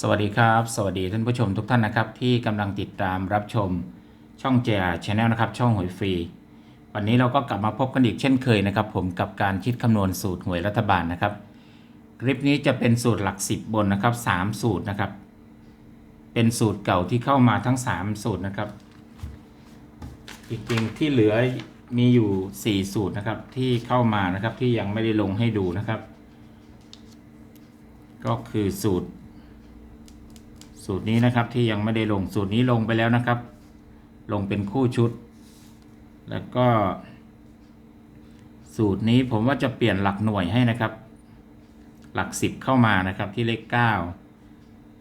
สวัสดีครับ สวัสดีท่านผู้ชมทุกท่านนะครับที่กำลังติดตามรับชมช่อง JR Channel นะครับช่องหวยฟรี วันนี้เราก็กลับมาพบกันอีกเช่นเคยนะครับผมกับการคิดคำนวณสูตรหวยรัฐบาลนะครับ คลิปนี้จะเป็นสูตรหลัก 10 บนนะครับ 3 สูตรนะครับ เป็นสูตรเก่าที่เข้ามาทั้ง 3 สูตรนะครับจริงๆที่เหลือมีอยู่ 4 สูตรนะครับที่เข้ามานะครับที่ยังไม่ได้ลงให้ดูนะครับ ก็คือสูตร สูตรนี้นะครับที่ยังไม่ได้ลงสูตรนี้ลงไปแล้วนะครับ ลงเป็นคู่ชุด แล้วก็ สูตรนี้ผมว่าจะเปลี่ยนหลักหน่วยให้นะครับ หลักสิบเข้ามานะครับที่เลขเก้า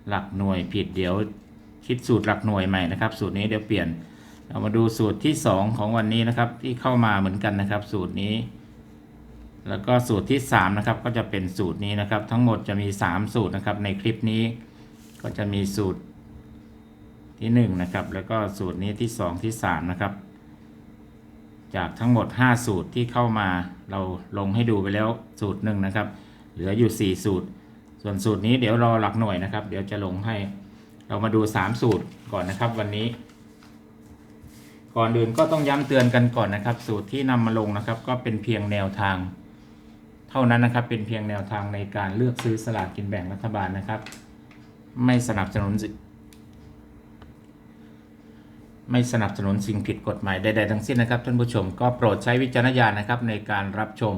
หลักหน่วยผิดเดี๋ยวคิดสูตรหลักหน่วยใหม่นะครับ สูตรนี้เดี๋ยวเปลี่ยนเรามาดูสูตรที่สองของวันนี้นะครับ ที่เข้ามาเหมือนกันนะครับ สูตรนี้ แล้วก็สูตรที่สามนะครับ ก็จะเป็นสูตรนี้นะครับ ทั้งหมดจะมีสามสูตรนะครับในคลิปนี้ ก็จะมีสูตรที่หนึ่งนะครับแล้วก็สูตรนี้ที่สองที่สามนะครับ จากทั้งหมด 5 สูตรที่เข้ามาเราลงให้ดูไปแล้วสูตรหนึ่งนะครับ เหลืออยู่ 4 สูตร ส่วนสูตรนี้เดี๋ยวรอหลักหน่วยนะครับ เดี๋ยวจะลงให้เรามาดู 3 สูตรก่อนนะครับวันนี้ ก่อนอื่นก็ต้องย้ำเตือนกันก่อนนะครับ สูตรที่นำมาลงนะครับ ก็เป็นเพียงแนวทาง เท่านั้นนะครับเป็นเพียงแนวทางในการเลือกซื้อสลากกินแบ่งรัฐบาลนะครับ ไม่สนับสนุนไม่สนับสนุนสิ่งผิดกฎหมายใดๆทั้งสิ้นนะครับท่านผู้ชมก็โปรดใช้วิจารณญาณนะครับในการรับชม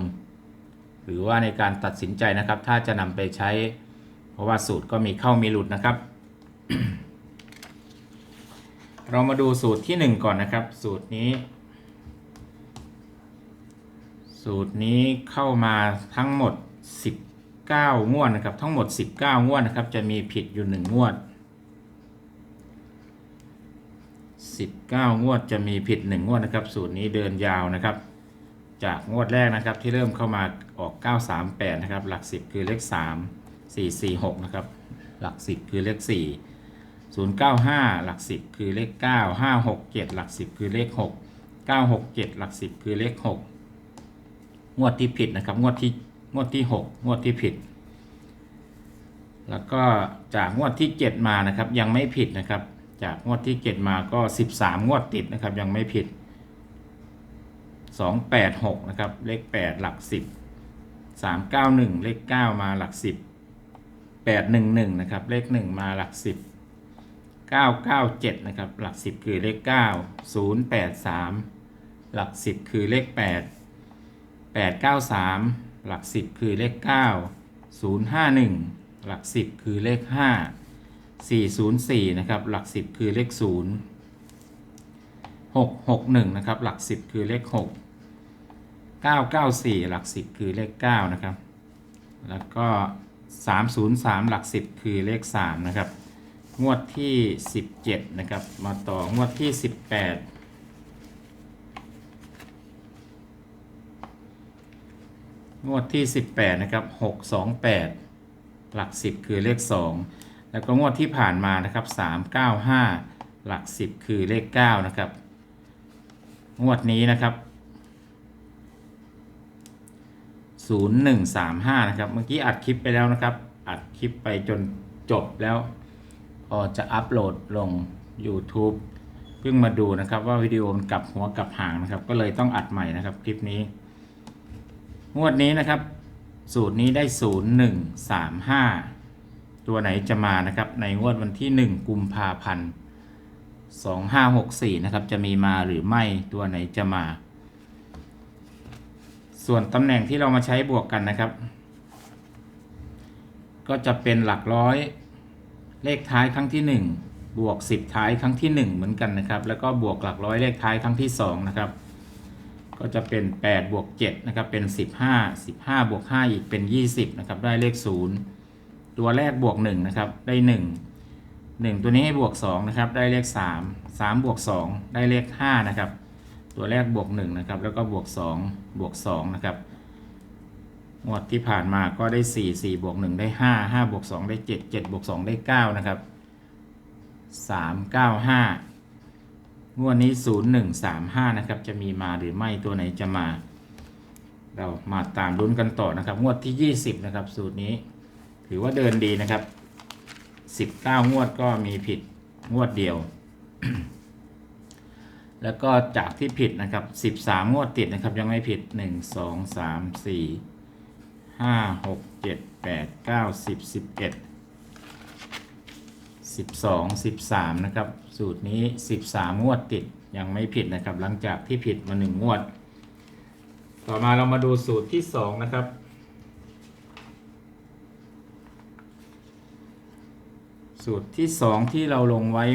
หรือว่าในการตัดสินใจนะครับ ถ้าจะนำไปใช้ เพราะว่าสูตรก็มีเข้ามีหลุดนะครับ เรามาดูสูตรที่ 1 ก่อนนะครับ สูตรนี้ สูตรนี้เข้ามาทั้งหมด 19งวดนะครับ ทั้งหมด 19 งวดนะครับ จะมีผิดอยู่ 1 งวด 19 งวดจะมีผิด 1 งวดนะครับ สูตรนี้เดินยาวนะครับ จากงวดแรกนะครับที่เริ่มเข้ามาออก 938 นะครับ หลัก 10 คือเลข 3 446 นะครับ หลัก 10 คือเลข 4 095 หลัก 10 คือเลข 9 567 หลัก 10 คือเลข 6 967 หลัก 10 คือเลข 6 งวดที่ผิดนะครับ งวดที่ งวดที่ 6 งวดที่ผิด แล้วก็จากงวดที่ 7 มานะครับยังไม่ผิดนะครับ จากงวดที่ 7 มาก็ 13 งวดติดนะครับยังไม่ผิด 286 นะครับ เลข 8 หลัก 10 391 เลข 9 มาหลัก 10 811 นะครับ เลข 1 มาหลัก 10 997 นะครับ หลัก 10 คือเลข 9 083 หลัก 10 คือเลข 8 893 หลัก 10 คือเลข 9 051 หลัก 10 คือเลข 5 404 นะครับ หลัก 10 คือเลข 0 661 นะครับ หลัก 10 คือเลข 6 994 หลัก 10 คือเลข 9 นะครับ แล้วก็ 303 หลัก 10 คือเลข 3 นะครับ งวดที่ 17 นะครับ มาต่องวดที่ 18 งวดที่ 18 นะครับ 628 หลัก 10 คือเลข 2 แล้วก็งวดที่ผ่านมานะครับ 395 หลัก 10 คือเลข 9 นะครับ งวดนี้นะครับ 0135 นะครับ เมื่อกี้อัดคลิปไปแล้วนะครับ อัดคลิปไปจนจบแล้วพอจะอัปโหลดลง YouTube เพิ่งมาดูนะครับว่าวิดีโอมันกลับหัวกลับหางนะครับ ก็เลยต้องอัดใหม่นะครับคลิปนี้ งวดนี้นะครับ สูตรนี้ได้ 0135 ตัวไหนจะมานะครับ ในงวดวันที่ 1 กุมภาพันธ์2564 นะครับ จะมีมาหรือไม่ตัวไหนจะมา ส่วนตำแหน่งที่เรามาใช้บวกกันนะครับ ก็จะเป็นหลักร้อย เลขท้ายครั้งที่ 1 บวก 10 ท้ายครั้งที่ 1 เหมือนกันนะครับ แล้วก็บวกหลักร้อยเลขท้ายครั้งที่ 2 นะครับ ก็จะเป็น 8 บวก 7 นะครับ เป็น 15 15 บวก 5 อีกเป็น 20 นะครับ ได้เลข 0 ตัวแรกบวก 1 นะครับ ได้ 1 1 ตัวนี้ให้บวก 2 นะครับ ได้เลข 3 3 บวก 2 ได้เลข 5 นะครับ ตัวแรกบวก 1 นะครับ แล้วก็บวก 2 บวก 2 นะครับงวดที่ผ่านมาก็ได้ 4 4 บวก 1 ได้ 5 5 บวก 2 ได้ 7 7 บวก 2 ได้ 9 นะครับ 3 9 5 งวดนี้ 0 1 3 5 นะครับ จะมีมาหรือไม่ตัวไหนจะมา เรามาตามลุ้นกันต่อนะครับ งวดที่ 20 นะครับ สูตรนี้ ถือว่าเดินดีนะครับสิบเก้างวดก็มีผิดงวดเดียว แล้วก็จากที่ผิดนะครับสิบสามงวดติดนะครับ ยังไม่ผิดหนึ่งสองสามสี่ห้าหกเจ็ดแปดเก้าสิบสิบเอ็ดสิบสองสิบสามนะครับ สูตรนี้สิบสามงวดติดยังไม่ผิดนะครับ หลังจากที่ผิดมาหนึ่งวด ต่อมาเรามาดูสูตรที่สองนะครับ สูตรที่สองที่เราลงไว้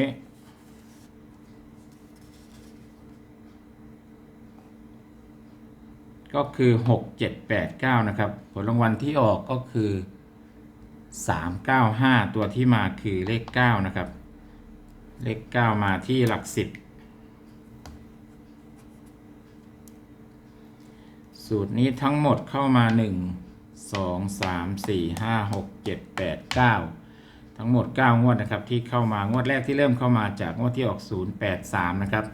ก็คือหกเจ็ดแปดเก้านะครับ ผลรางวัลที่ออกก็คือสามเก้าห้าตัวที่มาคือเลขเก้านะครับ เลขเก้ามาที่หลักสิบสูตรนี้ทั้งหมดเข้ามา1 2 3 4 5 6 7 8 9ทั้งหมด 9 งวดนะครับที่เข้ามางวดแรกที่เริ่มเข้ามาจากงวดที่ออก 083 นะครับ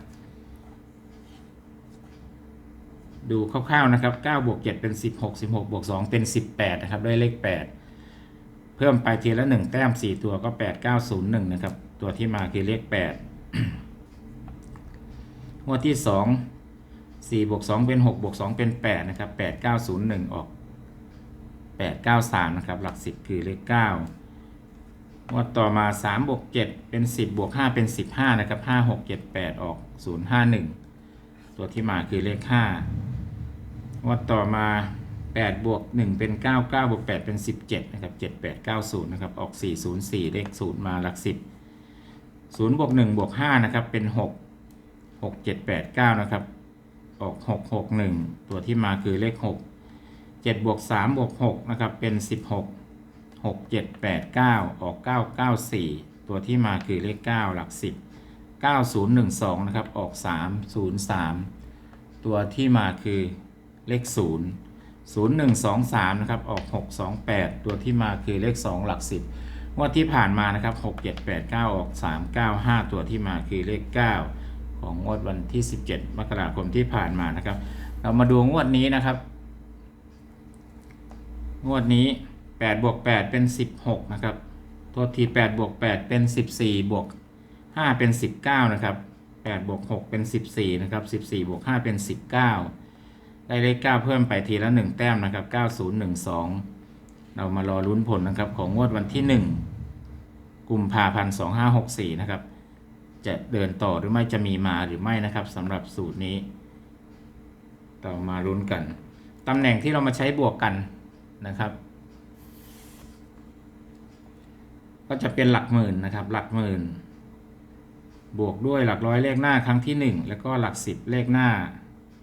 ดูคร่าวๆนะครับ9บวก7เป็น 16 16บวก2เป็น 18 นะครับได้เลข 8 เพิ่มไปทีละ 1 แต้ม 4 ตัวก็ 8901 นะครับ ตัวที่มาคือเลข8งวดที่2 4บวก2เป็น6บวก2เป็น8นะครับ8901ออก893นะครับ หลัก10คือเลข9งวดต่อมา3บวก7เป็น10บวก5เป็น15นะครับ5 6 7 8ออก051ตัวที่มาคือเลข5งวดต่อมา8บวก1 เป็น 9 9บวก8เป็น 17 นะครับ 7890 นะครับ ออก 404 เลข0มาหลัก 10 0บวก1บวก5นะครับ เป็น6 6 7 8 9นะครับ ออกหกหกหนึ่งตัวที่มาคือเลขหกเจ็ดบวกสามบวกหกนะครับ เป็นสิบหกหกเจ็ดแปดเก้าออกเก้าเก้าสี่ตัวที่มาคือเลขเก้าหลักสิบเก้าศูนย์หนึ่งสองนะครับ ออกสามศูนย์สามตัวที่มาคือเลขศูนย์ศูนย์หนึ่งสองสามนะครับ ออกหกสองแปดตัวที่มาคือเลขสองหลักสิบ งวดที่ผ่านมานะครับหกเจ็ดแปดเก้าออกสามเก้าห้าตัวที่มาคือเลขเก้าของงวดวันที่17มกราคมที่ผ่านมานะครับ เรามาดูงวดนี้นะครับ งวดนี้8บวก8เป็น16นะครับโทษที8บวก8เป็น14บวก5เป็น19นะครับ8บวก6เป็น14นะครับ14บวก5เป็น19ได้เลข9เพิ่มไปทีละ1แต้มนะครับ9012เรามารอลุ้นผลนะครับของงวดวันที่1 กุมภาพันธ์2564 นะครับ จะเดินต่อหรือไม่จะมีมาหรือไม่นะครับสำหรับสูตรนี้ต่อมาลุ้นกันตำแหน่งที่เรามาใช้บวกกันนะครับ ก็จะเป็นหลักหมื่นนะครับ หลักหมื่น บวกด้วยหลักร้อยเลขหน้าครั้งที่หนึ่งแล้วก็หลักสิบเลขหน้า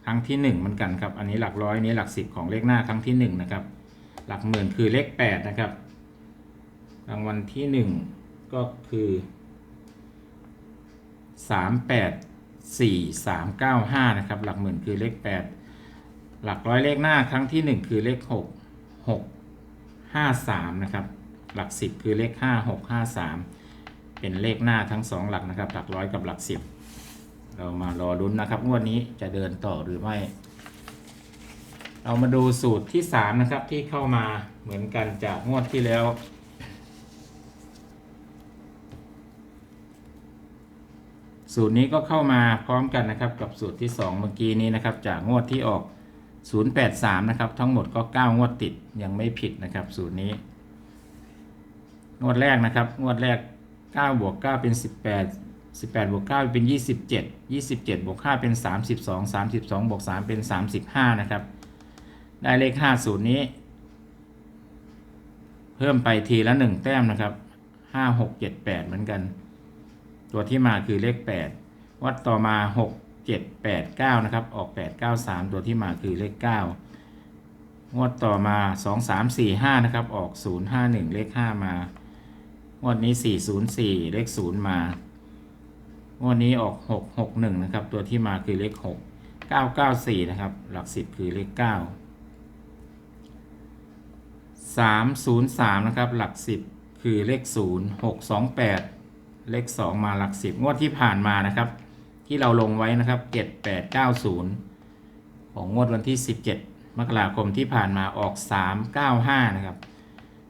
ครั้งที่หนึ่งเหมือนกันครับ อันนี้หลักร้อยนี้หลักสิบของเลขหน้าครั้งที่หนึ่งนะครับ หลักหมื่นคือเลขแปดนะครับรางวัลที่หนึ่ง ก็คือสามแปดสี่สามเก้าห้านะครับ หลักหมื่นคือเลขแปดหลักร้อยเลขหน้าครั้งที่หนึ่งคือเลขหกหกห้าสามนะครับหลักสิบคือเลขห้าหกห้าสามเป็นเลขหน้าทั้งสองหลักนะครับ หลักร้อยกับหลักสิบเรามารอรุ้นนะครับงวดนี้จะเดินต่อหรือไม่ เรามาดูสูตรที่สามนะครับที่เข้ามาเหมือนกันจากงวดที่แล้ว สูตรนี้ก็เข้ามาพร้อมกันนะครับกับสูตรที่ 2 เมื่อกี้นี้นะครับ จากงวดที่ออก 083 นะครับ ทั้งหมดก็ 9 งวดติดยังไม่ผิดนะครับ สูตรนี้ งวดแรกนะครับ งวดแรก 9 บวก 9 เป็น 18 18บวก9เป็น 27 27บวก5เป็น 32 32บวก3เป็น 35 นะครับ ได้เลข5สูตรนี้ เพิ่มไปทีละ 1 แต้มนะครับ 5 6 7 8 เหมือนกัน ตัวที่มาคือเลข 8 วัดต่อมา 6 7 8 9 นะครับ ออก 8 9 3 ตัวที่มาคือเลข 9 งวดต่อมา 2 3 4 5 นะครับ ออก 0 5 1 เลข 5 มางวดนี้ 4 0 4 เลข 0 มางวดนี้ออก 6 6 1 นะครับ ตัวที่มาคือเลข 6 9 9 4 นะครับ หลัก 10 คือเลข 9 3 0 3 นะครับ หลัก 10 คือเลข 0 6 2 8 เลข 2 มาหลัก 10 งวดที่ผ่านมานะครับ ที่เราลงไว้นะครับ 7 8 9 0 ของงวดวันที่ 17 มกราคมที่ผ่านมาออก 3 9 5 นะครับ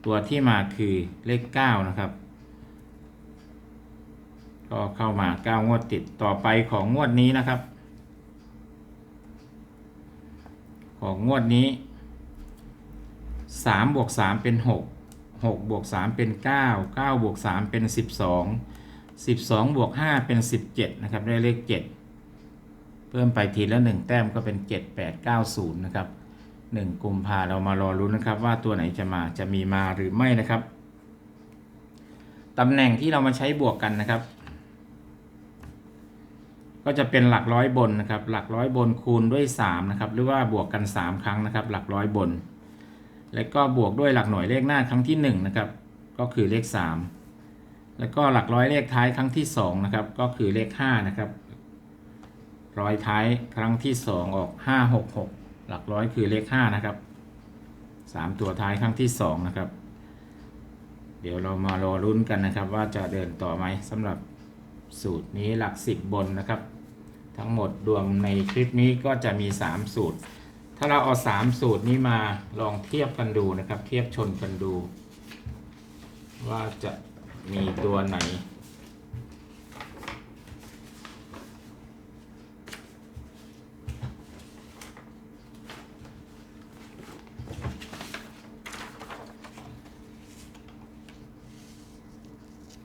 ตัวที่มาคือเลข 9 นะครับ ก็เข้ามาเก้างวดติดต่อไปของงวดนี้นะครับ ของงวดนี้สามบวกสามเป็นหกหกบวกสามเป็นเก้าเก้าบวกสามเป็นสิ บสองสิบสองบวกห้าเป็นสิบเจ็ดนะครับ ได้เลขเจ็ดเพิ่มไปทีละหนึ่งแต้มก็เป็นเจ็ดแปดเก้าศูนย์นะครับหนึ่งกุมภาเรามารอรุ้นนะครับ ว่าตัวไหนจะมาจะมีมาหรือไม่นะครับตำแหน่งที่เรามาใช้บวกกันนะครับ ก็จะเป็นหลักร้อยบนนะครับ หลักร้อยบนคูณด้วย3นะครับหรือว่าบวกกัน 3 ครั้งนะครับ หลักร้อยบน แล้วก็บวกด้วยหลักหน่วยเลขหน้าครั้งที่1นะครับก็คือเลข 3 แล้วก็หลักร้อยเลขท้ายครั้งที่2นะครับก็คือเลข5นะครับร้อยท้ายครั้งที่ 2 ออก 5 6 6 หลักร้อยคือเลข5นะครับ 3 ตัวท้ายครั้งที่2นะครับเดี๋ยวเรามารอรุ้นกันนะครับ ว่าจะเดินต่อไหมสำหรับสูตรนี้หลัก 10 บนนะครับ ทั้งหมดรวมในคลิปนี้ก็จะมี 3 สูตร ถ้าเราเอา 3 สูตรนี้มาลองเทียบกันดูนะครับ เทียบชนกันดู ว่าจะ มีตัวไหน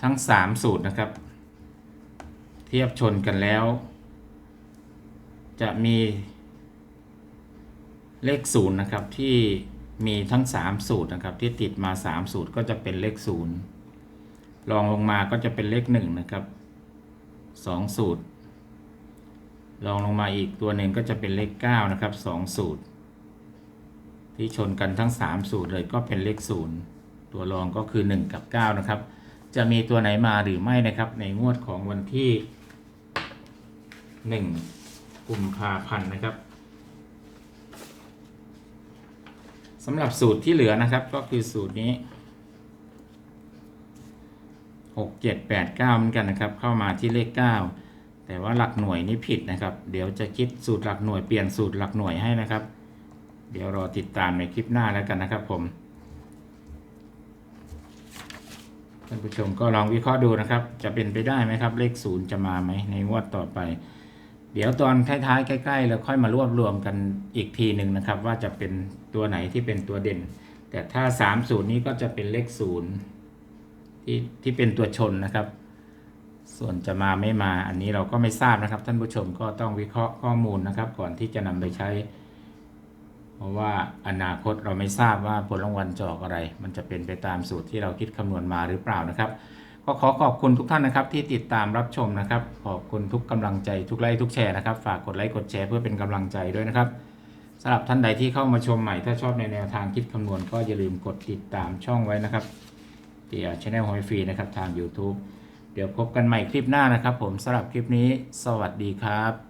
ทั้ง 3 สูตรนะครับ เทียบชนกันแล้ว จะมีเลขศูนย์นะครับที่มีทั้ง 3 สูตรนะครับที่ติดมา 3 สูตรก็จะเป็นเลขศูนย์ รองลงมาก็จะเป็นเลข1นะครับ2สูตรรองลงมาอีกตัวหนึ่งก็จะเป็นเลข9นะครับ2สูตร ที่ชนกันทั้ง3สูตรเลยก็เป็นเลขศูนย์ตัวรองก็คือ1กับ9นะครับ จะมีตัวไหนมาหรือไม่นะครับ ในงวดของวันที่1กุมภาพันธ์นะครับสำหรับสูตรที่เหลือนะครับก็คือสูตรนี้ 6 7 8 9เหมือนกันนะครับ เข้ามาที่เลข 9 แต่ว่าหลักหน่วยนี่ผิดนะครับ เดี๋ยวจะคิดสูตรหลักหน่วยเปลี่ยนสูตรหลักหน่วยให้นะครับ เดี๋ยวรอติดตามในคลิปหน้าแล้วกันนะครับผมท่านผู้ชมก็ลองวิเคราะห์ดูนะครับ จะเป็นไปได้ไหมครับ เลขศูนย์จะมาไหมในงวดต่อไป เดี๋ยวตอนท้ายๆใกล้ๆแล้วค่อยมารวบรวมกันอีกทีหนึ่งนะครับ ว่าจะเป็นตัวไหนที่เป็นตัวเด่น แต่ถ้าสามศูนย์นี้ก็จะเป็นเลขศูนย์ ที่ที่เป็นตัวชนนะครับ ส่วนจะมาไม่มาอันนี้เราก็ไม่ทราบนะครับ ท่านผู้ชมก็ต้องวิเคราะห์ข้อมูลนะครับ ก่อนที่จะนำไปใช้ เพราะว่าอนาคตเราไม่ทราบว่าผลรางวัลจะออกอะไร มันจะเป็นไปตามสูตรที่เราคิดคำนวณมาหรือเปล่านะครับก็ขอขอบคุณทุกท่านนะครับที่ติดตามรับชมนะครับ ขอบคุณทุกกำลังใจทุกไลค์ทุกแชร์นะครับ ฝากกดไลค์กดแชร์เพื่อเป็นกำลังใจด้วยนะครับสำหรับท่านใดที่เข้ามาชมใหม่ถ้าชอบในแนวทางคิดคำนวณก็อย่าลืมกดติดตามช่องไว้นะครับ เดี๋ยชาแนลหอยฟรีนะครับทาง YouTube เดี๋ยวพบกันใหม่คลิปหน้านะครับผมสำหรับคลิปนี้ สวัสดีครับ